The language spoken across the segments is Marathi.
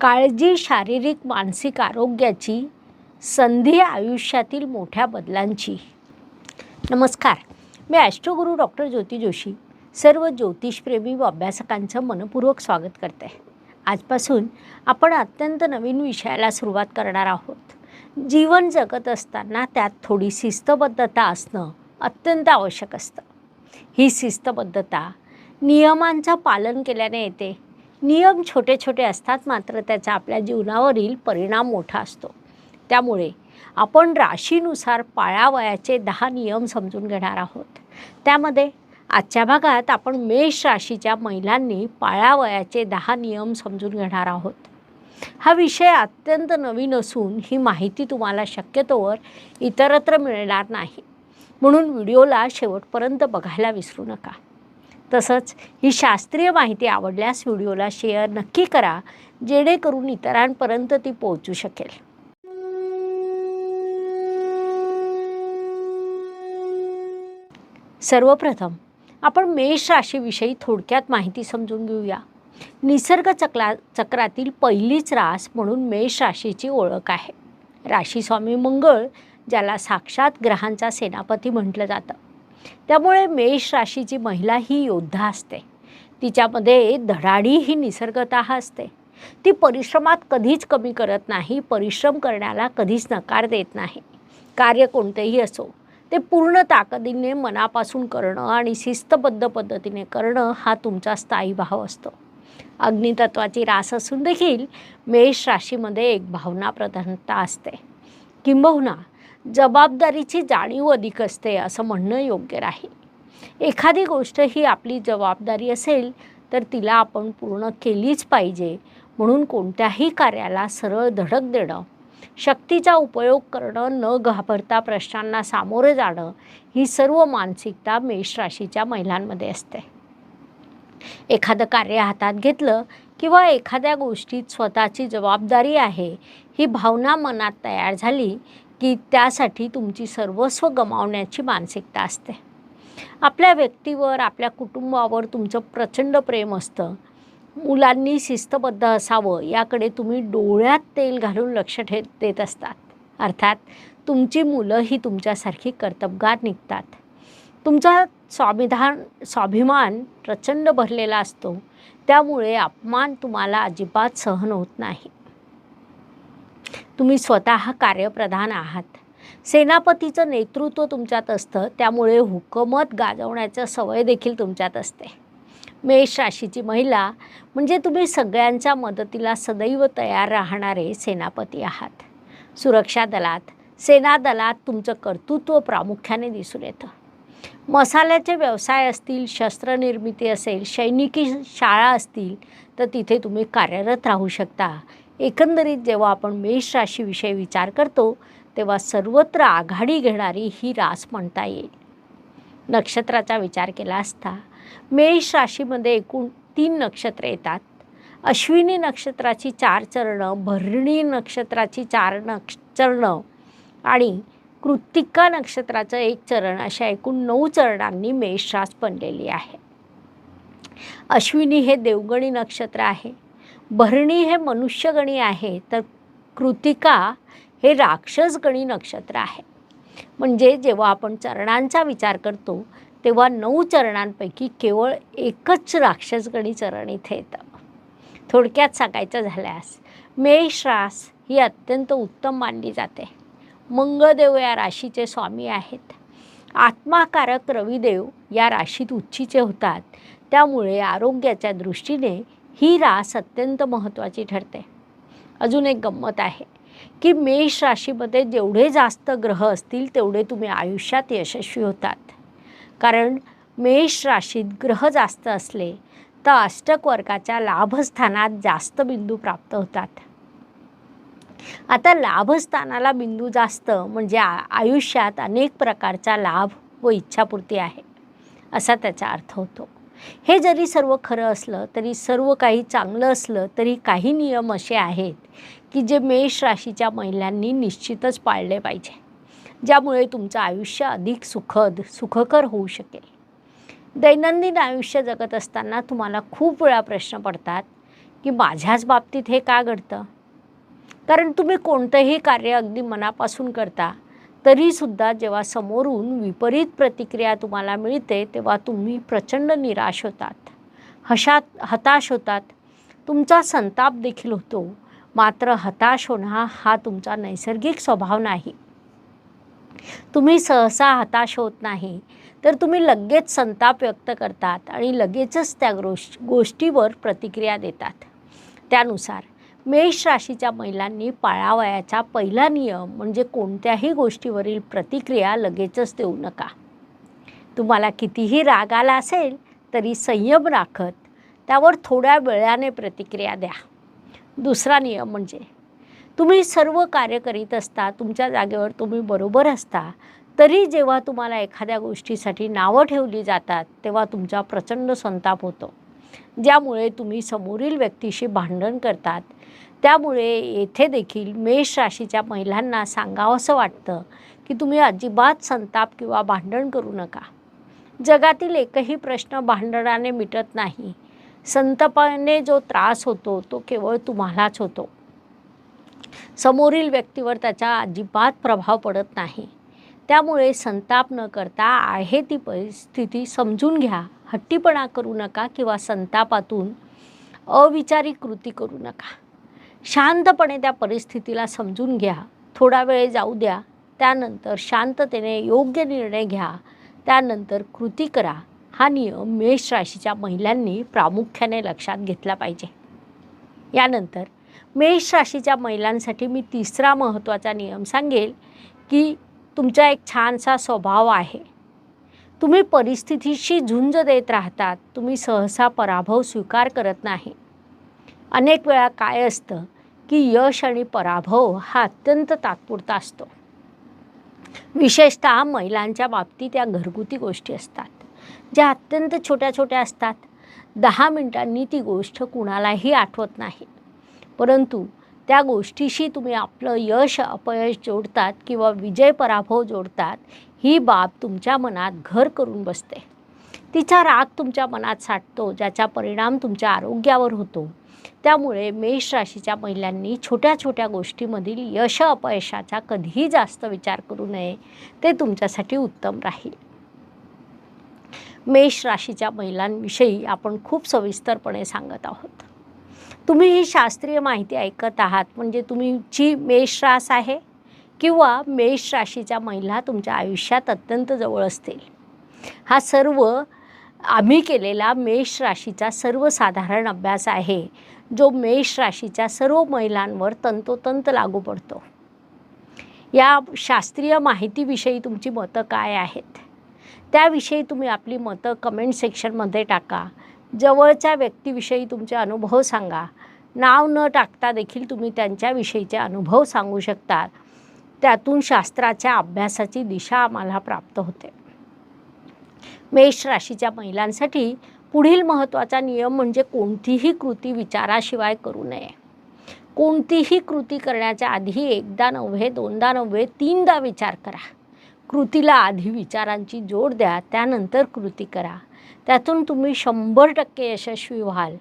काळजी शारीरिक मानसिक आरोग्याची संधी आयुष्यातील मोठ्या बदलांची. नमस्कार. मी ॲस्ट्रोगुरू डॉक्टर ज्योती जोशी सर्व ज्योतिषप्रेमी व अभ्यासकांचं मनपूर्वक स्वागत करते. आजपासून आपण अत्यंत नवीन विषयाला सुरुवात करणार आहोत. जीवन जगत असताना त्यात थोडी शिस्तबद्धता असणं अत्यंत आवश्यक असतं. ही शिस्तबद्धता नियमांचं पालन केल्याने येते. नियम छोटे छोटे असतात मात्र त्याचा आपल्या जीवनावरील परिणाम मोठा असतो. त्यामुळे आपण राशीनुसार पाळावयाचे दहा नियम समजून घेणार आहोत. त्यामध्ये आजच्या भागात आपण मेष राशीच्या महिलांनी पाळावयाचे दहा नियम समजून घेणार आहोत. हा विषय अत्यंत नवीन असून ही माहिती तुम्हाला शक्यतोवर इतरत्र मिळणार नाही. म्हणून व्हिडिओला शेवटपर्यंत बघायला विसरू नका. तसंच ही शास्त्रीय माहिती आवडल्यास व्हिडिओला शेअर नक्की करा जेणेकरून इतरांपर्यंत ती पोहोचू शकेल. सर्वप्रथम आपण मेष राशीविषयी थोडक्यात माहिती समजून घेऊया. निसर्ग चक्रा चक्रातील पहिलीच रास म्हणून मेष राशीची ओळख आहे. राशीस्वामी मंगळ ज्याला साक्षात ग्रहांचा सेनापती म्हटलं जातं. त्यामुळे मेष राशीची महिला ही योद्धा असते. तिच्यामध्ये धडाडी ही निसर्गतः असते. ती परिश्रमात कधीच कमी करत नाही परिश्रम करण्याला कधीच नकार देत नाही. कार्य कोणतेही असो ते पूर्ण ताकदीने मनापासून करणं आणि शिस्तबद्ध पद्धतीने करणं हा तुमचा स्थायी भाव असतो. अग्नितत्वाची रास असून देखील मेष राशीमध्ये एक भावना प्रधानता असते. किंबहुना जबाबदारीची जाणीव अधिक असते असं म्हणणं योग्य राहील एखादी गोष्ट ही आपली जबाबदारी असेल तर तिला आपण पूर्ण केलीच पाहिजे म्हणून कोणत्याही कार्याला सरळ धडक देणं शक्तीचा उपयोग करणं न घाबरता प्रश्नांना सामोरे जाणं ही सर्व मानसिकता मेष राशीच्या महिलांमध्ये असते. एखादं कार्य हातात घेतलं किंवा एखाद्या गोष्टीत स्वतःची जबाबदारी आहे ही भावना मनात तयार झाली की त्यासाठी तुमची सर्वस्व गमावण्याची मानसिकता असते. आपल्या व्यक्तीवर आपल्या कुटुंबावर तुमचं प्रचंड प्रेम असतं. मुलांनी शिस्तबद्ध असावं याकडे तुम्ही डोळ्यात तेल घालून लक्ष ठे देत असतात. अर्थात तुमची मुलं ही तुमच्यासारखी कर्तबगार निघतात. तुमचा स्वाभिधान स्वाभिमान प्रचंड भरलेला असतो. त्यामुळे अपमान तुम्हाला अजिबात सहन होत नाही. तुम्ही स्वतः कार्यप्रधान आहात. सेनापतीचं नेतृत्व तुमच्यात असतं त्यामुळे हुकमत गाजवण्याचं सवय देखील तुमच्यात असते. मेष राशीची महिला म्हणजे तुम्ही सगळ्यांच्या मदतीला सदैव तयार राहणारे सेनापती आहात. सुरक्षा दलात सेना दलात तुमचं कर्तृत्व प्रामुख्याने दिसून येतं. मसाल्याचे व्यवसाय असतील शस्त्रनिर्मिती असेल सैनिकी शाळा असतील तर तिथे तुम्ही कार्यरत राहू शकता. एकंदरीत जेव्हा आपण मेष राशीविषयी विचार करतो तेव्हा सर्वत्र आघाडी घेणारी ही रास म्हणता येईल. नक्षत्राचा विचार केला असता मेष राशीमध्ये एकूण तीन नक्षत्रे येतात. अश्विनी नक्षत्राची चार चरणं भरणी नक्षत्राची चार नक्ष चरणं आणि कृत्तिका नक्षत्राचं एक चरण अशा एकूण नऊ चरणांनी मेष रास बनलेली आहे. अश्विनी हे देवगणी नक्षत्र आहे. भरणी हे मनुष्यगणी आहे तर कृतिका हे राक्षसगणी नक्षत्र आहे. म्हणजे जेव्हा आपण चरणांचा विचार करतो तेव्हा नऊ चरणांपैकी केवळ एकच राक्षसगणी चरण इथे येतं. थोडक्यात सांगायचं झाल्यास मेष रास ही अत्यंत उत्तम मानली जाते. मंगळदेव या राशीचे स्वामी आहेत. आत्माकारक रविदेव या राशीत उच्चीचे होतात. त्यामुळे आरोग्याच्या दृष्टीने ही रास अत्यंत महत्त्वाची ठरते. अजून एक गंमत आहे की मेष राशीमध्ये जेवढे जास्त ग्रह असतील तेवढे तुम्ही आयुष्यात यशस्वी होतात. कारण मेष राशीत ग्रह जास्त असले तर अष्टक वर्गाच्या लाभस्थानात जास्त बिंदू प्राप्त होतात. आता लाभस्थानाला बिंदू जास्त म्हणजे आ आयुष्यात अनेक प्रकारचा लाभ व इच्छापूर्ती आहे असा त्याचा अर्थ होतो. हे जरी सर्व खरं असलं तरी सर्व काही चांगलं असलं तरी काही नियम असे आहेत की जे मेष राशीच्या महिलांनी निश्चितच पाळले पाहिजे. ज्यामुळे तुमचं आयुष्य अधिक सुखद सुखकर होऊ शकेल. दैनंदिन आयुष्य जगत असताना तुम्हाला खूप वेळा प्रश्न पडतात की माझ्याच बाबतीत हे का घडतं? कारण तुम्ही कोणतंही कार्य अगदी मनापासून करता तरीसुद्धा जेव्हा समोरून विपरीत प्रतिक्रिया तुम्हाला मिळते तेव्हा तुम्ही प्रचंड निराश होतात हशात हताश होतात. तुमचा संताप देखील होतो. मात्र हताश होणं हा तुमचा नैसर्गिक स्वभाव नाही. तुम्ही सहसा हताश होत नाही तर तुम्ही लगेच संताप व्यक्त करतात आणि लगेचच त्या गोष् गोष्टीवर प्रतिक्रिया देतात. त्यानुसार मेष राशीच्या महिलांनी पाळावयाचा पहिला नियम म्हणजे कोणत्याही गोष्टीवरील प्रतिक्रिया लगेचच देऊ नका. तुम्हाला कितीही राग आला असेल तरी संयम राखत त्यावर थोड्या वेळाने प्रतिक्रिया द्या. दुसरा नियम म्हणजे तुम्ही सर्व कार्य करीत असता तुमच्या जागेवर तुम्ही बरोबर असता तरी जेव्हा तुम्हाला एखाद्या गोष्टीसाठी नावं ठेवली जातात तेव्हा तुमचा प्रचंड संताप होतो. ज्यामुळे तुम्ही समोरील व्यक्तीशी भांडण करतात. त्यामुळे येथे देखील मेष राशीच्या महिलांना सांगावंसं वाटतं की तुम्ही अजिबात संताप किंवा भांडण करू नका. जगातील एकही प्रश्न भांडणाने मिटत नाही. संतापाने जो त्रास होतो तो केवळ तुम्हालाच होतो. समोरील व्यक्तीवर त्याचा अजिबात प्रभाव पडत नाही. त्यामुळे संताप न करता आहे ती परिस्थिती समजून घ्या. हट्टीपणा करू नका किंवा संतापातून अविचारी कृती करू नका. शांतपणे त्या परिस्थितीला समजून घ्या. थोडा वेळ जाऊ द्या. त्यानंतर शांततेने योग्य निर्णय घ्या. त्यानंतर कृती करा. हा नियम मेष राशीच्या महिलांनी प्रामुख्याने लक्षात घेतला पाहिजे. यानंतर मेष राशीच्या महिलांसाठी मी तिसरा महत्त्वाचा नियम सांगेल की तुमचा एक छानसा स्वभाव आहे. तुम्ही परिस्थितीशी झुंज देत राहतात. तुम्ही सहसा पराभव स्वीकार करत नाही. अनेक वेळा काय असतं की यश आणि पराभव हा अत्यंत तात्पुरता असतो. विशेषतः महिलांच्या बाबतीत या घरगुती गोष्टी असतात. ज्या अत्यंत छोट्या छोट्या असतात. दहा मिनिटांनी ती गोष्ट कुणालाही आठवत नाही. परंतु त्या गोष्टीशी तुम्ही आपलं यश अपयश जोडतात किंवा विजय पराभव जोडतात ही बाब तुमच्या मनात घर करून बसते. तिचा राग तुमच्या मनात साठतो ज्याचा परिणाम तुमच्या आरोग्यावर होतो. त्यामुळे मेष राशीच्या महिलांनी छोट्या छोट्या गोष्टीमधील यश अपयशाचा कधीही जास्त विचार करू नये ते तुमच्यासाठी उत्तम राहील. मेष राशीच्या महिलांविषयी आपण खूप सविस्तरपणे सांगत आहोत. तुम्ही ही शास्त्रीय माहिती ऐकत आहात म्हणजे तुमची मेष रास आहे किंवा मेष राशीच्या महिला तुमच्या आयुष्यात अत्यंत जवळ असतील. हा सर्व आम्ही केलेला मेष राशीचा सर्वसाधारण अभ्यास आहे जो मेष राशीच्या सर्व महिलांवर तंतोतंत लागू पडतो. या शास्त्रीय माहितीविषयी तुमची मतं काय आहेत? त्याविषयी तुम्ही आपली मतं कमेंट सेक्शनमध्ये टाका. जवळच्या व्यक्तीविषयी तुमचे अनुभव सांगा. नाव न टाकता देखील तुम्ही त्यांच्याविषयीचे अनुभव सांगू शकता. त्यातून शास्त्राच्या अभ्यासाची दिशा आम्हाला प्राप्त होते. मेष राशीच्या महिलांसाठी पुढील महत्त्वाचा नियम म्हणजे कोणतीही कृती विचाराशिवाय करू नये. कोणतीही कृती करण्याच्या आधी एकदा नव्हे दोनदा नव्हे तीनदा विचार करा. कृतीला आधी विचारांची जोड द्या त्यानंतर कृती करा. त्यातून तुम्ही शंभर टक्के यशस्वी व्हाल.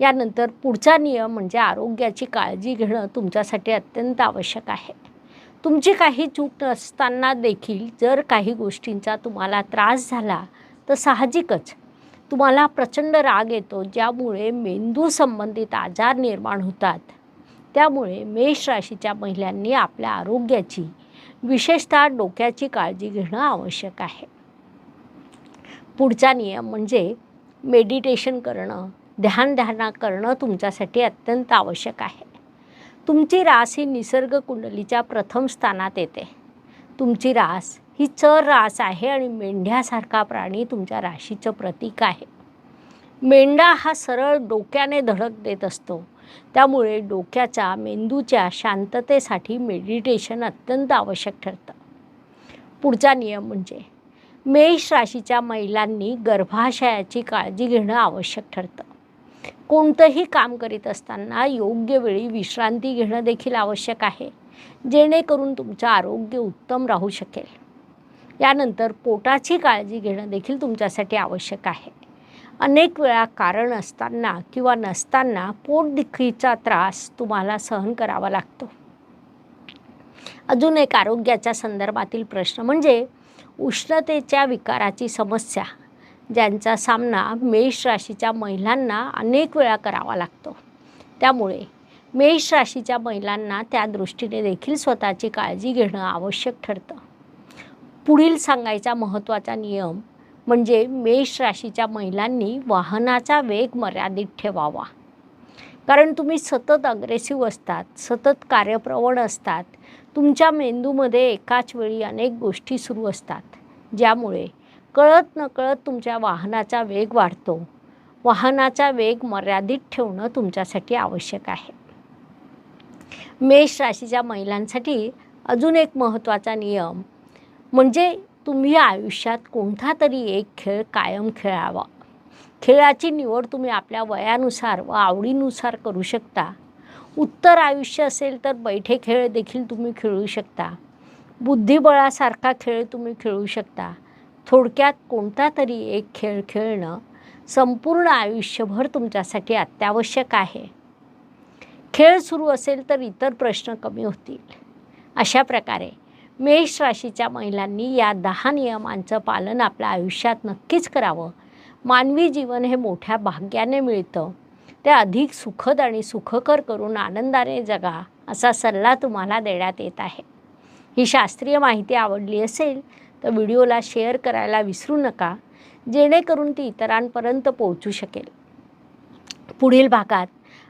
यानंतर पुढचा नियम म्हणजे आरोग्याची काळजी घेणं तुमच्यासाठी अत्यंत आवश्यक आहे. तुमची काही चूक नसताना देखील जर काही गोष्टींचा तुम्हाला त्रास झाला तर साहजिकच तुम्हाला प्रचंड राग येतो ज्यामुळे मेंदू संबंधित आजार निर्माण होतात. त्यामुळे मेष राशीच्या महिलांनी आपल्या आरोग्याची विशेषतः डोक्याची काळजी घेणं आवश्यक आहे. पुढचा नियम म्हणजे मेडिटेशन करणं ध्यानधारणा करणं तुमच्यासाठी अत्यंत आवश्यक आहे. तुमची रास ही निसर्ग कुंडलीच्या प्रथम स्थानात येते. तुमची रास ही चर रास आहे आणि मेंढ्यासारखा प्राणी तुमच्या राशीचं प्रतीक आहे. मेंढा हा सरळ डोक्याने धडक देत असतो. त्यामुळे डोक्याच्या मेंदूच्या शांततेसाठी मेडिटेशन अत्यंत आवश्यक ठरतं. पुढचा नियम म्हणजे मेष राशीच्या महिलांनी गर्भाशयाची काळजी घेणं आवश्यक ठरतं. कोणतंही काम करीत असताना योग्य वेळी विश्रांती घेणं देखील आवश्यक आहे जेणेकरून तुमचं आरोग्य उत्तम राहू शकेल. यानंतर पोटाची काळजी घेणं देखील तुमच्यासाठी आवश्यक आहे. अनेक वेळा कारण असताना किंवा नसताना पोटदुखीचा त्रास तुम्हाला सहन करावा लागतो. अजून एक आरोग्याच्या संदर्भातील प्रश्न म्हणजे उष्णतेच्या विकाराची समस्या. ज्यांचा सामना मेष राशीच्या महिलांना अनेक वेळा करावा लागतो. त्यामुळे मेष राशीच्या महिलांना त्या दृष्टीने देखील स्वतःची काळजी घेणं आवश्यक ठरतं. पुढील सांगायचा महत्त्वाचा नियम म्हणजे मेष राशीच्या महिलांनी वाहनाचा वेग मर्यादित ठेवावा. कारण तुम्ही सतत अग्रेसिव्ह असतात सतत कार्यप्रवण असतात तुमच्या मेंदूमध्ये एकाच वेळी अनेक गोष्टी सुरू असतात ज्यामुळे कळत नकळत तुमच्या वाहनाचा वेग वाढतो. वाहनाचा वेग मर्यादित ठेवणं तुमच्यासाठी आवश्यक आहे. मेष राशीच्या महिलांसाठी अजून एक महत्त्वाचा नियम म्हणजे तुम्ही आयुष्यात कोणता तरी एक खेळ कायम खेळावा. खेळाची निवड तुम्ही आपल्या वयानुसार व आवडीनुसार करू शकता. उत्तर आयुष्य असेल तर बैठे खेळ देखील तुम्ही खेळू शकता. बुद्धिबळासारखा खेळ तुम्ही खेळू शकता. थोडक्यात कोणता तरी एक खेळ खेळणं संपूर्ण आयुष्यभर तुमच्यासाठी अत्यावश्यक आहे. खेळ सुरू असेल तर इतर प्रश्न कमी होतील. अशा प्रकारे मेष राशीच्या महिलांनी या दहा नियमांचं पालन आपल्या आयुष्यात नक्कीच करावं. मानवी जीवन हे मोठ्या भाग्याने मिळतं. ते अधिक सुखद आणि सुखकर करून आनंदाने जगा असा सल्ला तुम्हाला देण्यात येत आहे. ही शास्त्रीय माहिती आवडली असेल तर व्हिडिओला शेअर करायला विसरू नका जेणेकरून ती इतरांपर्यंत पोहोचू शकेल. पुढील भागात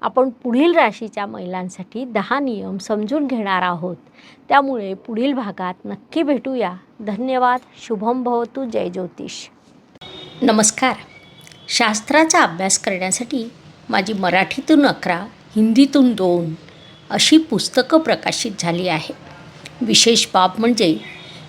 आपण पुढील राशीच्या महिलांसाठी दहा नियम समजून घेणार आहोत. त्यामुळे पुढील भागात नक्की भेटूया. धन्यवाद. शुभम भवतु. जय ज्योतिष. नमस्कार. शास्त्राचा अभ्यास करण्यासाठी माझी मराठीतून अकरा हिंदीतून दोन अशी पुस्तकं प्रकाशित झाली आहे. विशेष बाब म्हणजे